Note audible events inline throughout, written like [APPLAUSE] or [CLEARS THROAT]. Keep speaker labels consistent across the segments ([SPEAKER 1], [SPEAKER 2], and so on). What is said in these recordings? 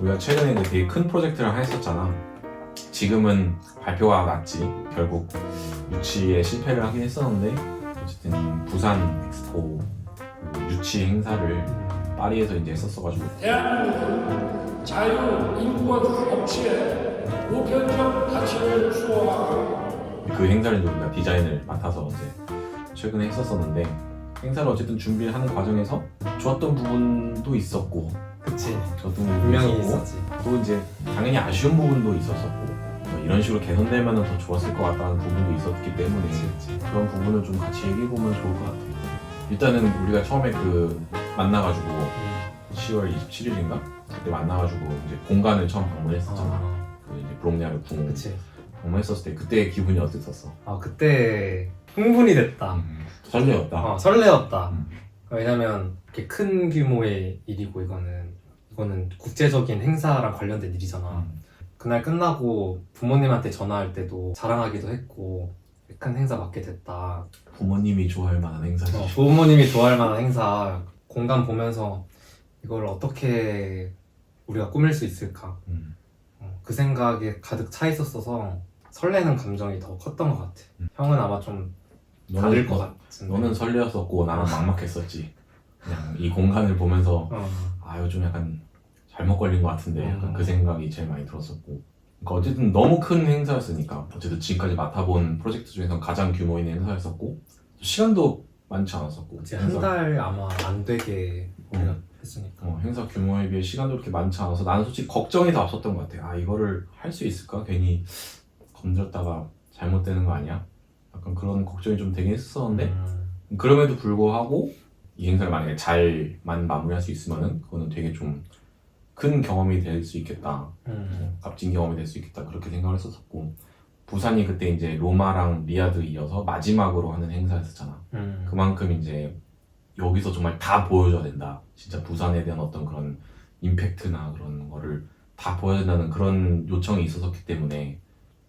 [SPEAKER 1] 우리가 최근에 이제 되게 큰 프로젝트를 하나 했었잖아. 지금은 발표가 났지. 결국 유치에 실패를 하긴 했었는데 어쨌든 부산 엑스포 그 유치 행사를 파리에서 이제 했었어가지고
[SPEAKER 2] 대한민국은 자유, 인권, 법치의 보편적 가치를 수호하고
[SPEAKER 1] 그 행사를 우리가 디자인을 맡아서 이제 최근에 했었었는데 행사를 어쨌든 준비를 하는 과정에서 좋았던 부분도 있었고 좋았던 부분도
[SPEAKER 3] 분명히
[SPEAKER 1] 있었고
[SPEAKER 3] 있었지.
[SPEAKER 1] 또 이제 당연히 아쉬운 부분도 있었었고 뭐 이런 식으로 개선되면 더 좋았을 것 같다는 부분도 있었기 때문에 그런 부분을 좀 같이 얘기해 보면 좋을 것 같아요. 일단은 우리가 처음에 그 만나가지고 10월 27일인가? 그때 만나가지고 이제 공간을 처음 방문했었잖아.
[SPEAKER 3] 아,
[SPEAKER 1] 그 이제 브롱냐르 궁
[SPEAKER 3] 그치.
[SPEAKER 1] 방문했었을 때 그때 기분이 어땠었어?
[SPEAKER 3] 아 그때 흥분이 됐다.
[SPEAKER 1] 음, 설레었다.
[SPEAKER 3] 어, 설레었다.
[SPEAKER 1] 음.
[SPEAKER 3] 왜냐면 이렇게 큰 규모의 일이고 이거는 이거는 국제적인 행사랑 관련된 일이잖아
[SPEAKER 1] 음.
[SPEAKER 3] 그날 끝나고 부모님한테 전화할 때도 자랑하기도 했고 큰 행사 맡게 됐다
[SPEAKER 1] 부모님이 좋아할 만한 행사지.
[SPEAKER 3] 어, 부모님이 좋아할 만한 행사 공간 보면서 이걸 어떻게 우리가 꾸밀 수 있을까
[SPEAKER 1] 음.
[SPEAKER 3] 어, 그 생각에 가득 차 있었어서 설레는 감정이 더 컸던 것 같아
[SPEAKER 1] 음.
[SPEAKER 3] 형은 아마 좀
[SPEAKER 1] 너는
[SPEAKER 3] 다를 것
[SPEAKER 1] 뭐-
[SPEAKER 3] 같은데
[SPEAKER 1] 너는 설레었었고 나는 막막했었지. 그냥 이 공간을 보면서
[SPEAKER 3] 어,
[SPEAKER 1] 아좀 약간 잘못 걸린 것 같은데 약간
[SPEAKER 3] 음.
[SPEAKER 1] 그 생각이 제일 많이 들었었고. 그러니까 어쨌든 너무 큰 행사였으니까 어쨌든 지금까지 맡아본 프로젝트 중에서 가장 규모 있는 행사였었고 시간도 많지 않았었고.
[SPEAKER 3] 이제
[SPEAKER 1] 행사-
[SPEAKER 3] 한달 아마 안 되게 우리가
[SPEAKER 1] 음.
[SPEAKER 3] 했으니까.
[SPEAKER 1] 어, 행사 규모에 비해 시간도 그렇게 많지 않아서 나는 솔직히 걱정이 더 앞섰던 것 같아 아 이거를 할 수 있을까? 괜히 건드렸다가 잘못되는 거 아니야? 약간 그런 걱정이 좀 되긴 했었는데
[SPEAKER 3] 음,
[SPEAKER 1] 그럼에도 불구하고 이 행사를 만약에 잘만 마무리할 수 있으면은 그거는 되게 좀 큰 경험이 될 수 있겠다.
[SPEAKER 3] 음,
[SPEAKER 1] 값진 경험이 될 수 있겠다. 그렇게 생각을 했었었고 부산이 그때 이제 로마랑 리아드 이어서 마지막으로 하는 행사였었잖아.
[SPEAKER 3] 음.
[SPEAKER 1] 그만큼 이제 여기서 정말 다 보여줘야 된다. 진짜 부산에 대한 어떤 그런 임팩트나 그런 거를 다 보여야 된다는 그런 요청이 있었기 때문에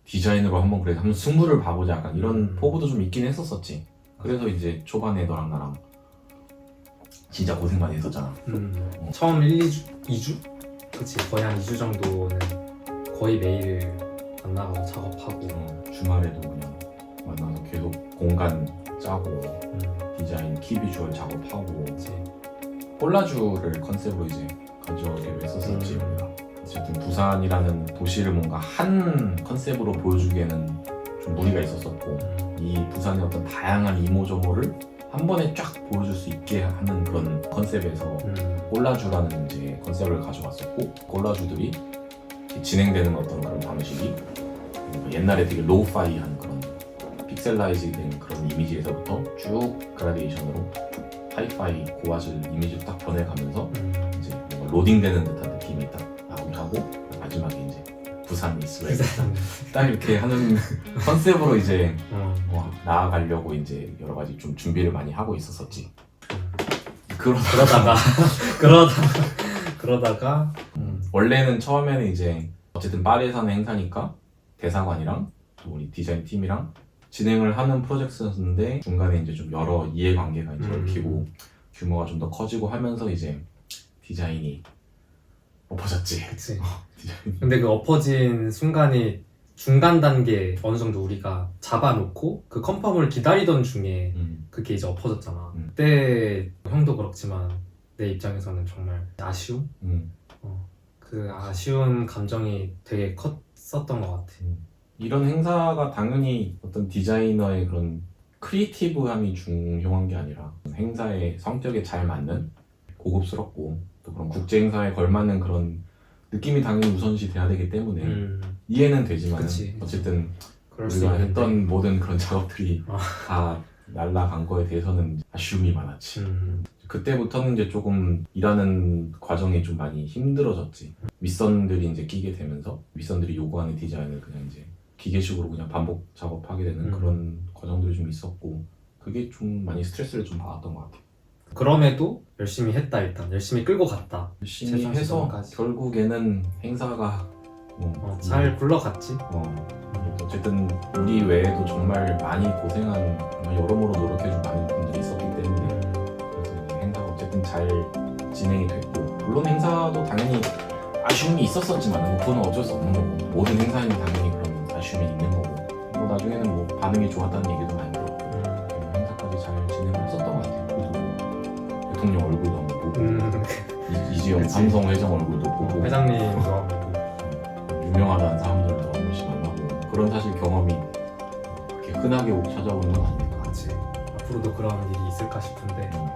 [SPEAKER 1] 디자인으로 한번 그래도 한번 승부를 봐보자. 약간 이런
[SPEAKER 3] 음.
[SPEAKER 1] 포부도 좀 있긴 했었었지. 그래서 이제 초반에 너랑 나랑 진짜 고생 많이 했었잖아.
[SPEAKER 3] 음, 처음 1, 2주? 2주? 그치 거의 한 2주 정도는 거의 매일 만나가서 작업하고.
[SPEAKER 1] 어, 주말에도 그냥 만나서 계속 공간 짜고
[SPEAKER 3] 음,
[SPEAKER 1] 디자인 키 비주얼 작업하고.
[SPEAKER 3] 그치.
[SPEAKER 1] 콜라주를 컨셉으로 이제 가져오기로 했었었지
[SPEAKER 3] 음.
[SPEAKER 1] 우리가 어쨌든 부산이라는 도시를 뭔가 한 컨셉으로 보여주기에는 좀 무리가 있었었고
[SPEAKER 3] 음,
[SPEAKER 1] 이 부산의 어떤 다양한 이모저모를 한 번에 쫙 보여줄 수 있게 하는 그런 컨셉에서
[SPEAKER 3] 음,
[SPEAKER 1] 콜라주라는 이제 컨셉을 가져왔었고 콜라주들이 이렇게 진행되는 어떤 그런 방식이 옛날에 되게 로우파이한 그런 픽셀라이즈된 그런 이미지에서부터 쭉 그라데이션으로 하이파이 고화질 이미지로 딱 변해가면서
[SPEAKER 3] 음.
[SPEAKER 1] 이제 뭔가 로딩되는 듯한 느낌이 딱 나오게 하고 마지막에 이제 부산 이스라엘 딱 이렇게 하는 컨셉으로 이제
[SPEAKER 3] 어,
[SPEAKER 1] 뭐 나아가려고 이제 여러 가지 좀 준비를 많이 하고 있었었지. 그러
[SPEAKER 3] 그러다가 [LAUGHS] 그러다가 그러다가 음,
[SPEAKER 1] 원래는 처음에는 이제 어쨌든 파리에서 하는 행사니까 대사관이랑 또 우리 디자인 팀이랑 진행을 하는 프로젝트였는데 중간에 이제 좀 여러 이해관계가 이제
[SPEAKER 3] 음.
[SPEAKER 1] 얽히고 규모가 좀 더 커지고 하면서 이제 디자인이 엎어졌지.
[SPEAKER 3] 그치 [LAUGHS]
[SPEAKER 1] 디자인.
[SPEAKER 3] 근데 그 엎어진 순간이 중간 단계 어느 정도 우리가 잡아놓고 그 컨펌을 기다리던 중에
[SPEAKER 1] 음.
[SPEAKER 3] 그게 이제 엎어졌잖아.
[SPEAKER 1] 음.
[SPEAKER 3] 그때 형도 그렇지만 내 입장에서는 정말 아쉬움?
[SPEAKER 1] 음.
[SPEAKER 3] 그 아쉬운 감정이 되게 컸었던 것 같아.
[SPEAKER 1] 이런 행사가 당연히 어떤 디자이너의 그런 크리에이티브함이 중요한 게 아니라 행사의 성격에 잘 맞는 고급스럽고 또 그런 국제 행사에 걸맞는 그런 느낌이 당연히 우선시 돼야 되기 때문에
[SPEAKER 3] 음,
[SPEAKER 1] 이해는 되지만
[SPEAKER 3] 그치.
[SPEAKER 1] 어쨌든 우리가. 했던 모든 그런 작업들이
[SPEAKER 3] 아.
[SPEAKER 1] 다 날라간 거에 대해서는 아쉬움이 많았지.
[SPEAKER 3] 음,
[SPEAKER 1] 그때부터는 이제 조금 일하는 과정이 좀 많이 힘들어졌지. 윗선들이 이제 끼게 되면서 윗선들이 요구하는 디자인을 그냥 이제 기계식으로 그냥 반복 작업하게 되는
[SPEAKER 3] 음.
[SPEAKER 1] 그런 과정들이 좀 있었고 그게 좀 많이 스트레스를 좀 받았던 것 같아.
[SPEAKER 3] 그럼에도 열심히 했다 일단 열심히 끌고 갔다.
[SPEAKER 1] 열심히 해서. 결국에는 행사가 뭐,
[SPEAKER 3] 어, 잘 굴러갔지.
[SPEAKER 1] 어, 어쨌든 우리 외에도 정말 많이 고생한 정말 여러모로 노력해준 많은 분들이 있었기 때문에
[SPEAKER 3] 음,
[SPEAKER 1] 그래서 행사가 어쨌든 잘 진행이 됐고 물론 행사도 당연히 아쉬움이 있었었지만 뭐 그건 어쩔 수 없는 거고 모든 행사에는 당연히 그런 아쉬움이 있는 거고 뭐 나중에는 뭐 반응이 좋았다는 얘기도 많이 들었고
[SPEAKER 3] 음.
[SPEAKER 1] 행사까지 잘 진행을 했었던 것 같아요. 뭐 대통령 얼굴도 한번 보고
[SPEAKER 3] 음.
[SPEAKER 1] 이- 이지영
[SPEAKER 3] 그치.
[SPEAKER 1] 삼성 회장 얼굴도 보고
[SPEAKER 3] 회장님도
[SPEAKER 1] 유명하다는 사람들도 한 번씩 만나고 그런 사실 경험이 그렇게 흔하게 찾아오는 건 아닐까.
[SPEAKER 3] 같이 앞으로도 그런 일이 있을까 싶은데
[SPEAKER 1] 음.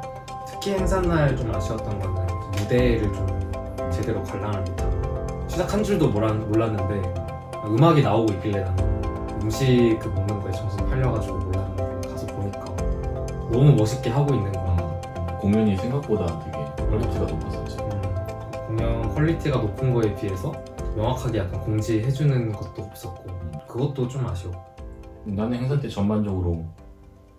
[SPEAKER 3] 특히 행사 날 좀 아쉬웠던 거는 무대를 좀 제대로 관람을 못하고 시작한 줄도 몰랐, 몰랐는데 음악이 나오고 있길래 나는 음식 그 먹는 거에 정신 팔려가지고 몰랐는데 가서 보니까 너무 멋있게 하고 있는 거야
[SPEAKER 1] 음, 공연이 생각보다 되게 퀄리티가 높았었지.
[SPEAKER 3] 음, 공연 퀄리티가 높은 거에 비해서 명확하게 약간 공지해주는 것도 없었고 그것도 좀 아쉬워
[SPEAKER 1] 나는 행사 때 전반적으로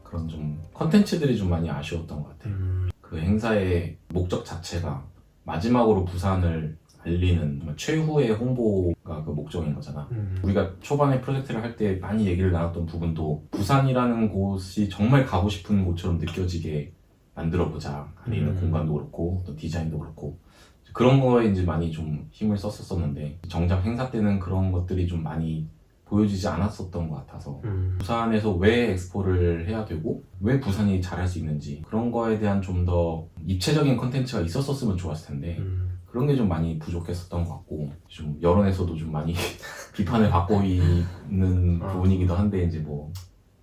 [SPEAKER 1] 그런 좀 컨텐츠들이 좀 많이 아쉬웠던 것 같아.
[SPEAKER 3] 음,
[SPEAKER 1] 그 행사의 목적 자체가 마지막으로 부산을 알리는 정말 최후의 홍보가 그 목적인 거잖아.
[SPEAKER 3] 음,
[SPEAKER 1] 우리가 초반에 프로젝트를 할 때 많이 얘기를 나눴던 부분도 부산이라는 곳이 정말 가고 싶은 곳처럼 느껴지게 만들어보자. 있는
[SPEAKER 3] 음.
[SPEAKER 1] 공간도 그렇고 또 디자인도 그렇고 그런 거에 이제 많이 좀 힘을 썼었었는데 정작 행사 때는 그런 것들이 좀 많이 보여지지 않았었던 것 같아서
[SPEAKER 3] 음,
[SPEAKER 1] 부산에서 왜 엑스포를 해야 되고 왜 부산이 잘할 수 있는지 그런 거에 대한 좀 더 입체적인 컨텐츠가 있었었으면 좋았을 텐데
[SPEAKER 3] 음,
[SPEAKER 1] 그런 게 좀 많이 부족했었던 것 같고 좀 여론에서도 좀 많이 [LAUGHS] 비판을 받고 있는
[SPEAKER 3] 아.
[SPEAKER 1] 부분이기도 한데 이제 뭐,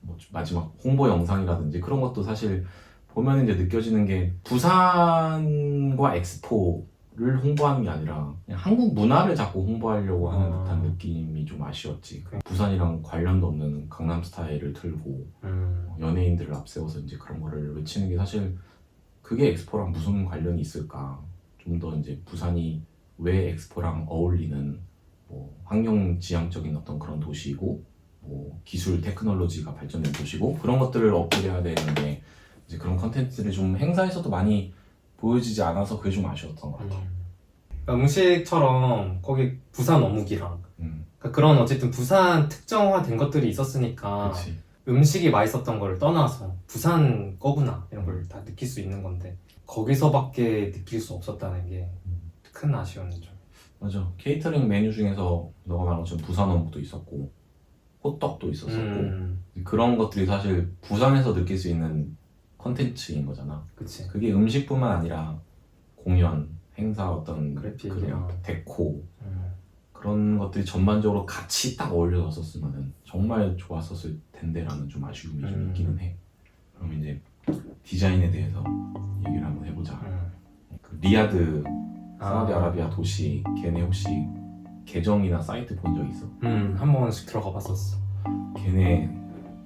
[SPEAKER 1] 뭐 마지막 홍보 영상이라든지 그런 것도 사실 보면 이제 느껴지는 게 부산과 엑스포 를 홍보하는 게 아니라 그냥 한국 문화를 자꾸 홍보하려고 하는
[SPEAKER 3] 아.
[SPEAKER 1] 듯한 느낌이 좀 아쉬웠지. 부산이랑 관련도 없는 강남 스타일을 들고
[SPEAKER 3] 음,
[SPEAKER 1] 연예인들을 앞세워서 이제 그런 거를 외치는 게 사실 그게 엑스포랑 무슨 관련이 있을까? 좀 더 이제 부산이 왜 엑스포랑 어울리는 뭐 환경 지향적인 어떤 그런 도시이고 뭐 기술 테크놀로지가 발전된 도시고 그런 것들을 어필해야 되는데 이제 그런 컨텐츠들이 좀 행사에서도 많이 보여지지 않아서 그게 좀 아쉬웠던 것 같아.
[SPEAKER 3] 음. 그러니까 음식처럼 거기 부산 어묵이랑
[SPEAKER 1] 음,
[SPEAKER 3] 그러니까 그런 어쨌든 부산 특정화된 것들이 있었으니까
[SPEAKER 1] 그렇지.
[SPEAKER 3] 음식이 맛있었던 걸 떠나서 부산 거구나 이런 걸 다 느낄 수 있는 건데 거기서밖에 느낄 수 없었다는 게큰 아쉬움이 죠.
[SPEAKER 1] 맞아. 케이터링 메뉴 중에서 너가 말한 것처럼 부산 어묵도 있었고 호떡도 있었었고
[SPEAKER 3] 음,
[SPEAKER 1] 그런 것들이 사실 부산에서 느낄 수 있는 컨텐츠인 거잖아.
[SPEAKER 3] 그치.
[SPEAKER 1] 그게 음식뿐만 아니라 공연, 행사 어떤. 그런 데코
[SPEAKER 3] 음,
[SPEAKER 1] 그런 것들이 전반적으로 같이 딱 어울려졌었으면 정말 좋았었을 텐데라는 좀 아쉬움이 좀
[SPEAKER 3] 음.
[SPEAKER 1] 있기는 해. 그럼 이제 디자인에 대해서 얘기를 한번 해보자.
[SPEAKER 3] 음.
[SPEAKER 1] 그 리야드
[SPEAKER 3] 아.
[SPEAKER 1] 사우디아라비아 도시 걔네 혹시 계정이나 사이트 본 적 있어?
[SPEAKER 3] 음, 한 번씩 들어가 봤었어.
[SPEAKER 1] 걔네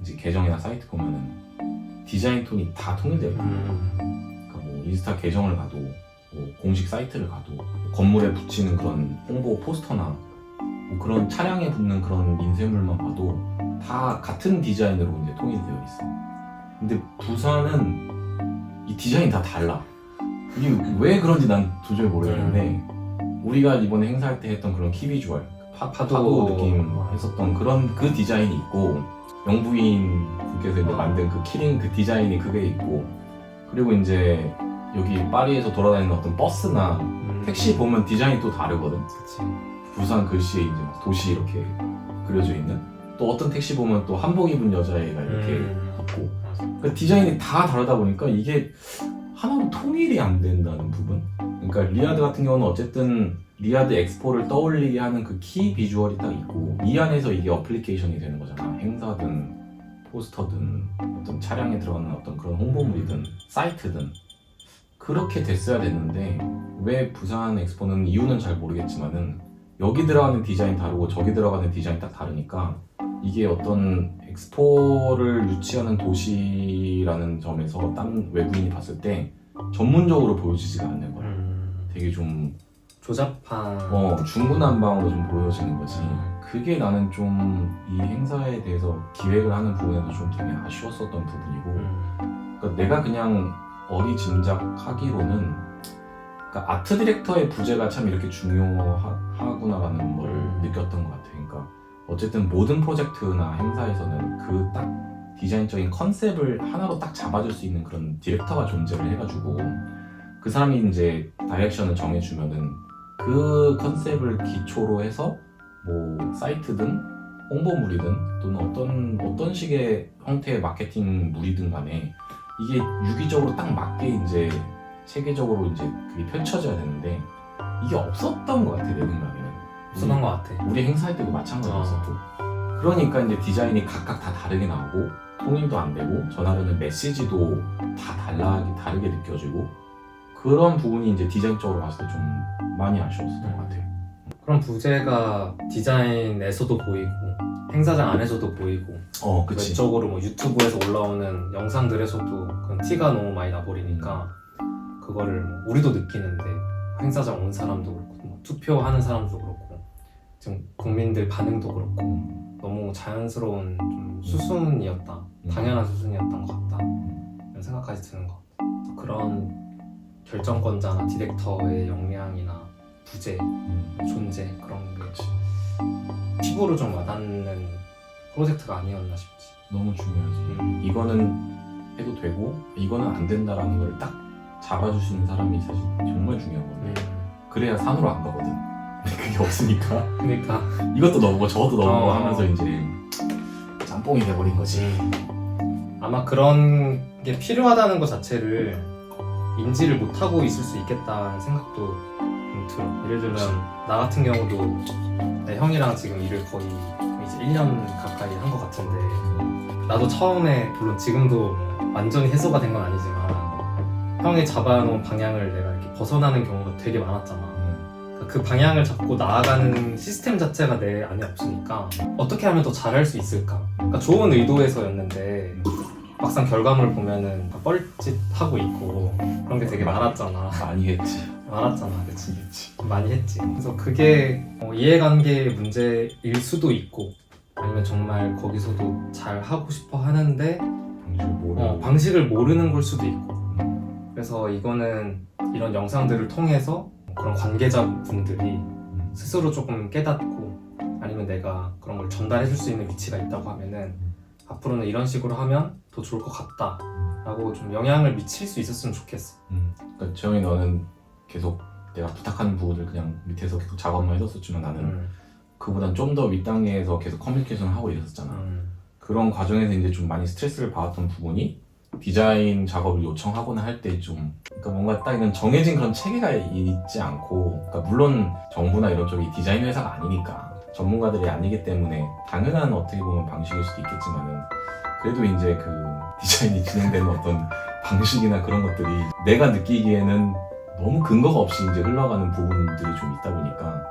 [SPEAKER 1] 이제 계정이나 사이트 보면은 디자인 톤이 다 통일되어 있고
[SPEAKER 3] 음,
[SPEAKER 1] 그러니까 뭐 인스타 계정을 가도 뭐 공식 사이트를 가도 건물에 붙이는 그런 홍보 포스터나 뭐 그런 차량에 붙는 그런 인쇄물만 봐도 다 같은 디자인으로 이제 통일이 되어 있어. 근데 부산은 이 디자인 다 달라. 이게 왜 그런지 난 도저히 모르겠는데 우리가 이번에 행사할 때 했던 그런 키비주얼 파,
[SPEAKER 3] 파도.
[SPEAKER 1] 파도 느낌 했었던 그런 그 디자인이 있고 영부인 분께서 이제
[SPEAKER 3] 어.
[SPEAKER 1] 만든 그 키링 그 디자인이 그게 있고 그리고 이제 여기 파리에서 돌아다니는 어떤 버스나
[SPEAKER 3] 음,
[SPEAKER 1] 택시 보면 디자인이 또 다르거든
[SPEAKER 3] 그치.
[SPEAKER 1] 부산 글씨에 이제 막 도시 이렇게 그려져 있는 또 어떤 택시 보면 또 한복 입은 여자애가 이렇게
[SPEAKER 3] 음,
[SPEAKER 1] 있고. 그 디자인이 다 다르다 보니까 이게 하나로 통일이 안 된다는 부분. 그러니까 리아드 같은 경우는 어쨌든 리아드 엑스포를 떠올리게 하는 그 키 비주얼이 딱 있고 이 안에서 이게 어플리케이션이 되는 거잖아. 행사든 포스터든 어떤 차량에 들어가는 어떤 그런 홍보물이든 사이트든 그렇게 됐어야 됐는데 왜 부산 엑스포는 이유는 잘 모르겠지만은 여기 들어가는 디자인 다르고 저기 들어가는 디자인 딱 다르니까 이게 어떤 엑스포를 유치하는 도시라는 점에서 딴 외부인이 봤을 때 전문적으로 보여지지가 않는.
[SPEAKER 3] 음,
[SPEAKER 1] 되게 좀
[SPEAKER 3] 조잡한.
[SPEAKER 1] 어, 중구난방으로 좀 보여지는 거지. 그게 나는 좀 이 행사에 대해서 기획을 하는 부분에도 좀 되게 아쉬웠었던 부분이고,
[SPEAKER 3] 음,
[SPEAKER 1] 그러니까 내가 그냥 어리짐작하기로는 그러니까 아트 디렉터의 부재가 참 이렇게 중요하구나라는 걸
[SPEAKER 3] 음.
[SPEAKER 1] 느꼈던 것 같아. 그러니까 어쨌든 모든 프로젝트나 행사에서는 그 딱 디자인적인 컨셉을 하나로 딱 잡아줄 수 있는 그런 디렉터가 존재를 해가지고 그 사람이 이제 다이렉션을 정해주면은 그그 컨셉을 기초로 해서 뭐 사이트든 홍보물이든 또는 어떤 어떤 식의 형태의 마케팅물이든 간에 이게 유기적으로 딱 맞게 이제 체계적으로 이제 그게 펼쳐져야 되는데 이게 없었던 것 같아 내 생각에는.
[SPEAKER 3] 없었던 것 같아.
[SPEAKER 1] 우리 행사할 때도 마찬가지였었고 그러니까 이제 디자인이 각각 다 다르게 나오고 통일도 안 되고 전하려는 메시지도 다 달라 다르게 느껴지고 그런 부분이 이제 디자인적으로 봤을 때 좀 많이 아쉬웠었던 것 같아요.
[SPEAKER 3] 그런 부재가 디자인에서도 보이고 행사장 안에서도 보이고
[SPEAKER 1] 어,
[SPEAKER 3] 외적으로 뭐 유튜브에서 올라오는 영상들에서도 그런 티가 너무 많이 나버리니까 그거를 뭐 우리도 느끼는데 행사장 온 사람도 그렇고 뭐 투표하는 사람도 그렇고 지금 국민들 반응도 그렇고 너무 자연스러운 좀 수순이었다
[SPEAKER 1] 음.
[SPEAKER 3] 당연한 수순이었던 것 같다 이런 생각까지 드는 것 같아 그런 결정권자나 디렉터의 역량이나 부재
[SPEAKER 1] 음,
[SPEAKER 3] 존재 그런 게. 피부로 좀 와닿는 프로젝트가 아니었나 싶지.
[SPEAKER 1] 너무 중요하지.
[SPEAKER 3] 음.
[SPEAKER 1] 이거는 해도 되고 이거는 안 된다라는 걸 딱 잡아줄 수 있는 사람이 사실 정말 중요하거든. 그래야 산으로 안 가거든. [LAUGHS] 그게 없으니까
[SPEAKER 3] 그러니까
[SPEAKER 1] 이것도 넣고 저것도 넣고
[SPEAKER 3] 어.
[SPEAKER 1] 하면서 이제 짬뽕이 돼버린 거지.
[SPEAKER 3] 아마 그런 게 필요하다는 것 자체를 인지를 못하고 있을 수 있겠다는 생각도 좀 들어. 예를 들면 나 같은 경우도 내 형이랑 지금 일을 거의 이제 1년 가까이 한 것 같은데 나도 처음에 물론 지금도 완전히 해소가 된 건 아니지만 형이 잡아놓은 방향을 내가 이렇게 벗어나는 경우가 되게 많았잖아. 그러니까 그 방향을 잡고 나아가는 시스템 자체가 내 안에 없으니까 어떻게 하면 더 잘할 수 있을까? 그러니까 좋은 의도에서였는데 막상 결과물 보면은 다 뻘짓하고 있고 그런 게 되게 많았잖아.
[SPEAKER 1] 많이 했지.
[SPEAKER 3] 많았잖아, 그치?
[SPEAKER 1] 했지.
[SPEAKER 3] 많이 했지. 그래서 그게 어, 이해관계의 문제일 수도 있고 아니면 정말 거기서도 잘 하고 싶어 하는데
[SPEAKER 1] 모르고.
[SPEAKER 3] 어, 방식을 모르는 걸 수도 있고 그래서 이거는 이런 영상들을 통해서 그런 관계자분들이 스스로 조금 깨닫고 아니면 내가 그런 걸 전달해 줄 수 있는 위치가 있다고 하면은 앞으로는 이런 식으로 하면 더 좋을 것 같다 라고 좀 영향을 미칠 수 있었으면 좋겠어
[SPEAKER 1] 음. 그러니까 재영이 너는 계속 내가 부탁하는 부분을 그냥 밑에서 계속 작업만 해줬었지만 나는
[SPEAKER 3] 음,
[SPEAKER 1] 그보단 좀 더 윗단계에서 계속 커뮤니케이션을 하고 있었잖아.
[SPEAKER 3] 음,
[SPEAKER 1] 그런 과정에서 이제 좀 많이 스트레스를 받았던 부분이 디자인 작업을 요청하거나 할 때 좀 그러니까 뭔가 딱 이런 정해진 그런 체계가 있지 않고 그러니까 물론 정부나 이런 쪽이 디자인 회사가 아니니까 전문가들이 아니기 때문에 당연한 어떻게 보면 방식일 수도 있겠지만은 그래도 이제 그 디자인이 진행되는 어떤 방식이나 그런 것들이 내가 느끼기에는 너무 근거가 없이 이제 흘러가는 부분들이 좀 있다 보니까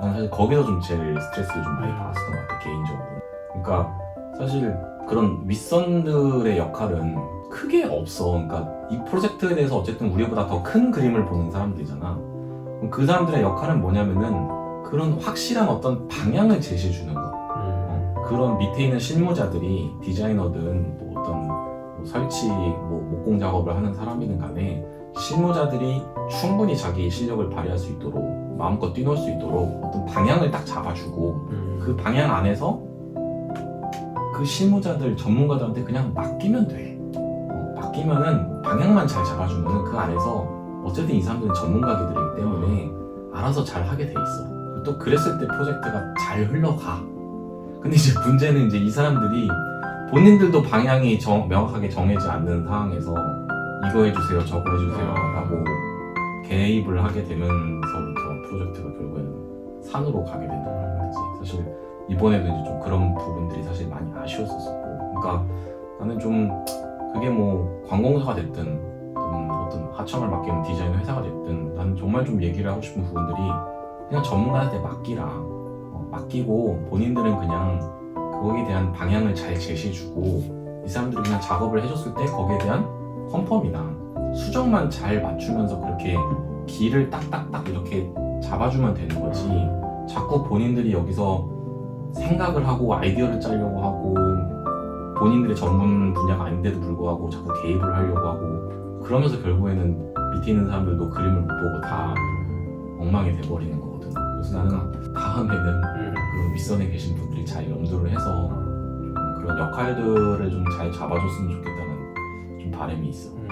[SPEAKER 1] 나는 사실 거기서 좀 제일 스트레스를 좀 많이 받았던 것 같아 개인적으로 그러니까 사실 그런 윗선들의 역할은 크게 없어. 그러니까 이 프로젝트에 대해서 어쨌든 우리보다 더 큰 그림을 보는 사람들이잖아. 그 사람들의 역할은 뭐냐면은 그런 확실한 어떤 방향을 제시해 주는 거.
[SPEAKER 3] 음,
[SPEAKER 1] 그런 밑에 있는 실무자들이 디자이너든 뭐 어떤 뭐 설치, 뭐 목공 작업을 하는 사람이든 간에 실무자들이 충분히 자기 실력을 발휘할 수 있도록 마음껏 뛰놀 수 있도록 어떤 방향을 딱 잡아주고
[SPEAKER 3] 음,
[SPEAKER 1] 그 방향 안에서 그 실무자들 전문가들한테 그냥 맡기면 돼. 어, 맡기면은 방향만 잘 잡아주면은 그 안에서 어쨌든 이 사람들은 전문가들이기 때문에 알아서 잘 하게 돼 있어. 또 그랬을 때 프로젝트가 잘 흘러가. 근데 이제 문제는 이제 이 사람들이 본인들도 방향이 정- 명확하게 정해지 않는 상황에서 이거 해주세요, 저거 해주세요 라고 개입을 하게 되면서부터 프로젝트가 결국에는 산으로 가게 되는 거지. 사실 이번에도 이제 좀 그런 부분들이 사실 많이 아쉬웠었고, 그러니까 나는 좀 그게 뭐 관공서가 됐든 음, 어떤 하청을 맡기는 디자인 회사가 됐든 나는 정말 좀 얘기를 하고 싶은 부분들이 그냥 전문가한테 맡기라, 어, 맡기고 본인들은 그냥 거기에 대한 방향을 잘 제시해주고 이 사람들이 그냥 작업을 해줬을 때 거기에 대한 컨펌이나 수정만 잘 맞추면서 그렇게 길을 딱딱딱 이렇게 잡아주면 되는 거지. 자꾸 본인들이 여기서 생각을 하고 아이디어를 짜려고 하고 본인들의 전문 분야가 아닌데도 불구하고 자꾸 개입을 하려고 하고 그러면서 결국에는 밑에 있는 사람들도 그림을 못 보고 다 엉망이 돼버리는 거거든. 그래서 나는 다음에는
[SPEAKER 3] 음,
[SPEAKER 1] 그런 윗선에 계신 분들이 잘 염두를 해서 좀 그런 역할들을 좀 잘 잡아줬으면 좋겠다는 좀 바람이 있어.
[SPEAKER 3] 음.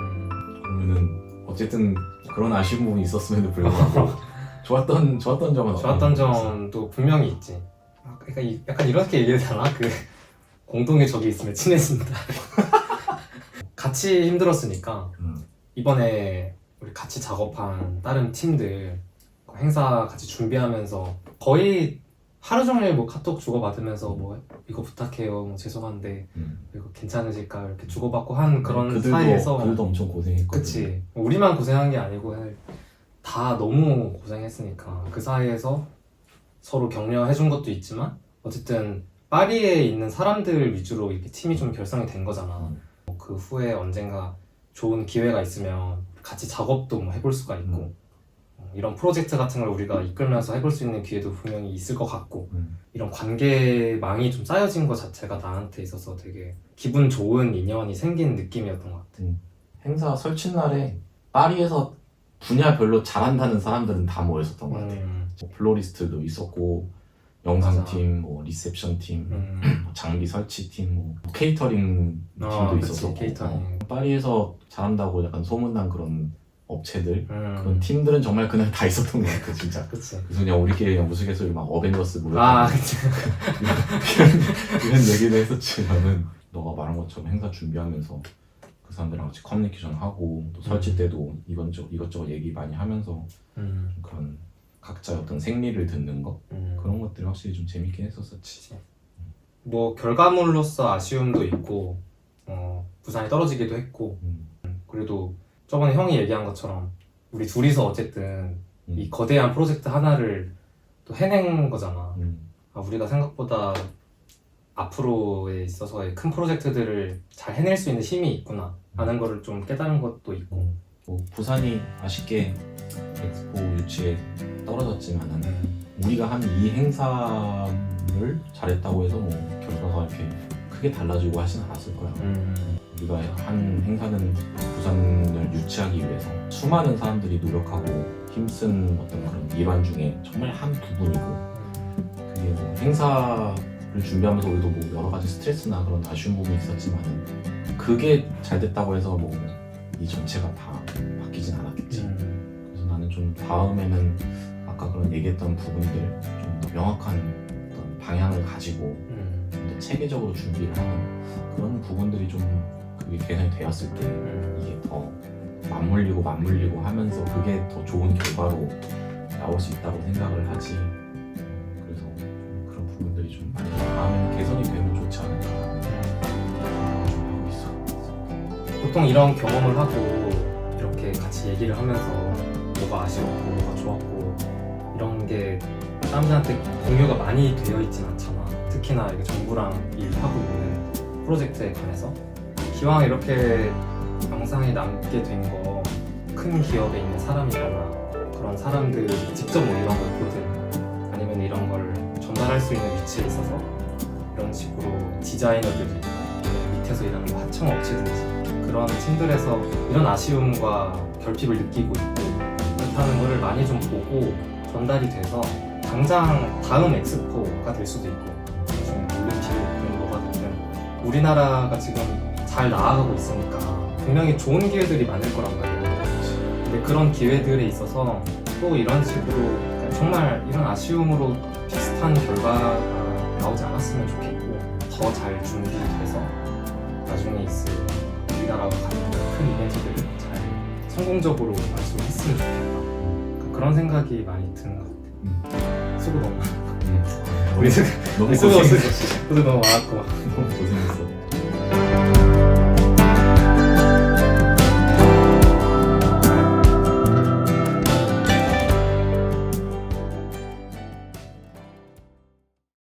[SPEAKER 1] 그러면은 어쨌든 그런 아쉬운 부분이 있었음에도 불구하고 [LAUGHS] 좋았던 좋았던 점은
[SPEAKER 3] 좋았던 점도 분명히 있지. 아, 그러니까 이- 약간 이렇게 얘기해야 되나? 그 공동의 적이 있으면 친해진다. [LAUGHS] 같이 힘들었으니까
[SPEAKER 1] 음,
[SPEAKER 3] 이번에 우리 같이 작업한 다른 팀들 그 행사 같이 준비하면서 거의 하루 종일 뭐 카톡 주고받으면서 뭐 이거 부탁해요 뭐 죄송한데
[SPEAKER 1] 음.
[SPEAKER 3] 이거 괜찮으실까 이렇게 주고받고 한 그런
[SPEAKER 1] 그들도
[SPEAKER 3] 사이에서
[SPEAKER 1] 그들도 엄청 고생했거든.
[SPEAKER 3] 그치 우리만 고생한 게 아니고 다 너무 고생했으니까 그 사이에서 서로 격려해준 것도 있지만 어쨌든 파리에 있는 사람들 위주로 이렇게 팀이 좀 결성이 된 거잖아
[SPEAKER 1] 음.
[SPEAKER 3] 뭐그 후에 언젠가 좋은 기회가 있으면 같이 작업도 뭐 해볼 수가 있고
[SPEAKER 1] 음.
[SPEAKER 3] 어, 이런 프로젝트 같은 걸 우리가 이끌면서 해볼 수 있는 기회도 분명히 있을 것 같고
[SPEAKER 1] 음.
[SPEAKER 3] 이런 관계망이 좀 쌓여진 것 자체가 나한테 있어서 되게 기분 좋은 인연이 생긴 느낌이었던 것 같아.
[SPEAKER 1] 행사 설치 날에 파리에서 분야별로 잘한다는 사람들은 다 모였었던 것 같아.
[SPEAKER 3] 음,
[SPEAKER 1] 뭐 플로리스트도 있었고 영상팀, 뭐 리셉션팀,
[SPEAKER 3] 음. [CLEARS THROAT]
[SPEAKER 1] 뭐 장비 설치팀, 뭐 케이터링 팀도
[SPEAKER 3] 어, 그치,
[SPEAKER 1] 있었고
[SPEAKER 3] 케이터링.
[SPEAKER 1] 어, 파리에서 잘한다고 약간 소문난 그런 업체들
[SPEAKER 3] 음.
[SPEAKER 1] 그런 팀들은 정말 그날 다 있었던 것 같아 [LAUGHS] 진짜
[SPEAKER 3] 그치.
[SPEAKER 1] 그래서 그냥 우리끼리 그냥 우스갯소리 막 어벤져스 모였던
[SPEAKER 3] 아,
[SPEAKER 1] 거
[SPEAKER 3] 그치.
[SPEAKER 1] 이런, [LAUGHS] 이런 얘기를 했었지만은 너가 말한 것처럼 행사 준비하면서 그 사람들이랑 같이 커뮤니케이션 하고 또 설치
[SPEAKER 3] 음.
[SPEAKER 1] 때도 이것저것 이것저것 얘기 많이 하면서
[SPEAKER 3] 음,
[SPEAKER 1] 그런 각자의 어떤 생리를 듣는 거
[SPEAKER 3] 음.
[SPEAKER 1] 그런 것들이 확실히 좀 재밌긴 했었었지.
[SPEAKER 3] 뭐 결과물로서 아쉬움도 있고 어, 부산이 떨어지기도 했고
[SPEAKER 1] 음.
[SPEAKER 3] 그래도 저번에 형이 얘기한 것처럼 우리 둘이서 어쨌든
[SPEAKER 1] 음.
[SPEAKER 3] 이 거대한 프로젝트 하나를 또 해낸 거잖아.
[SPEAKER 1] 음.
[SPEAKER 3] 아, 우리가 생각보다 앞으로에 있어서의 큰 프로젝트들을 잘 해낼 수 있는 힘이 있구나 하는 거를 좀 깨달은 것도 있고
[SPEAKER 1] 뭐 부산이 아쉽게 엑스포 유치에 떨어졌지만은
[SPEAKER 3] 음,
[SPEAKER 1] 우리가 한 이 행사를 잘했다고 해서 뭐 결과가 이렇게 크게 달라지고 하진 않았을 거야.
[SPEAKER 3] 음,
[SPEAKER 1] 우리가 한 행사는 부산을 유치하기 위해서 수많은 사람들이 노력하고 힘쓴 어떤 그런 일환 중에 정말 한 부분이고 그게 뭐 행사를 준비하면서 우리도 뭐 여러 가지 스트레스나 그런 아쉬운 부분이 있었지만은 그게 잘 됐다고 해서 뭐 이 전체가 다 바뀌진 않았겠지.
[SPEAKER 3] 음,
[SPEAKER 1] 그래서 나는 좀 다음에는 아까 그런 얘기했던 부분들 좀 더 명확한 어떤 방향을 가지고
[SPEAKER 3] 음,
[SPEAKER 1] 좀 더 체계적으로 준비를 하는 그런 부분들이 좀 그게 개선이 되었을 때
[SPEAKER 3] 음.
[SPEAKER 1] 이게 더 맞물리고 맞물리고 하면서 그게 더 좋은 결과로 나올 수 있다고 생각을 하지. 그래서 좀 그런 부분들이 좀 많이 다음에는 개선이 되면 좋지 않을까
[SPEAKER 3] 음.
[SPEAKER 1] 생각하고 있어.
[SPEAKER 3] 보통 이런 경험을 하고 이렇게 같이 얘기를 하면서 뭐가 아쉬웠고 뭐가 좋았고 이런 게 사람들한테 공유가 많이 되어 있진 않잖아. 특히나 이게 정부랑 일하고 있는 프로젝트에 관해서 기왕 이렇게 영상이 남게 된 거 큰 기업에 있는 사람이거나 그런 사람들이 직접 뭐 이런 걸 보든. 아니면 이런 걸 전달할 수 있는 위치에 있어서 이런 식으로 디자이너들이 밑에서 일하는 뭐 하청 업체든지 그런 팀들에서 이런 아쉬움과 결핍을 느끼고 있고 그렇다는 거를 많이 좀 보고 전달이 돼서 당장 다음 엑스포가 될 수도 있고 우리나라가 지금 잘 나아가고 있으니까 분명히 좋은 기회들이 많을 거란 말이에요. 근데 그런 기회들에 있어서 또 이런 식으로 정말 이런 아쉬움으로 비슷한 결과가 나오지 않았으면 좋겠고 더 잘 준비돼서 나중에 있을 우리나라가 갖는 큰 이벤트들을 잘 성공적으로 완수했으면 좋겠다. 그러니까 그런 생각이 많이 드는 것 같아요.
[SPEAKER 1] 음.
[SPEAKER 3] 수고 너무 많아.
[SPEAKER 1] 음.
[SPEAKER 3] 우리
[SPEAKER 1] 너무 고생했어.
[SPEAKER 3] 수고 너무 많았고
[SPEAKER 1] 너무 고생했어.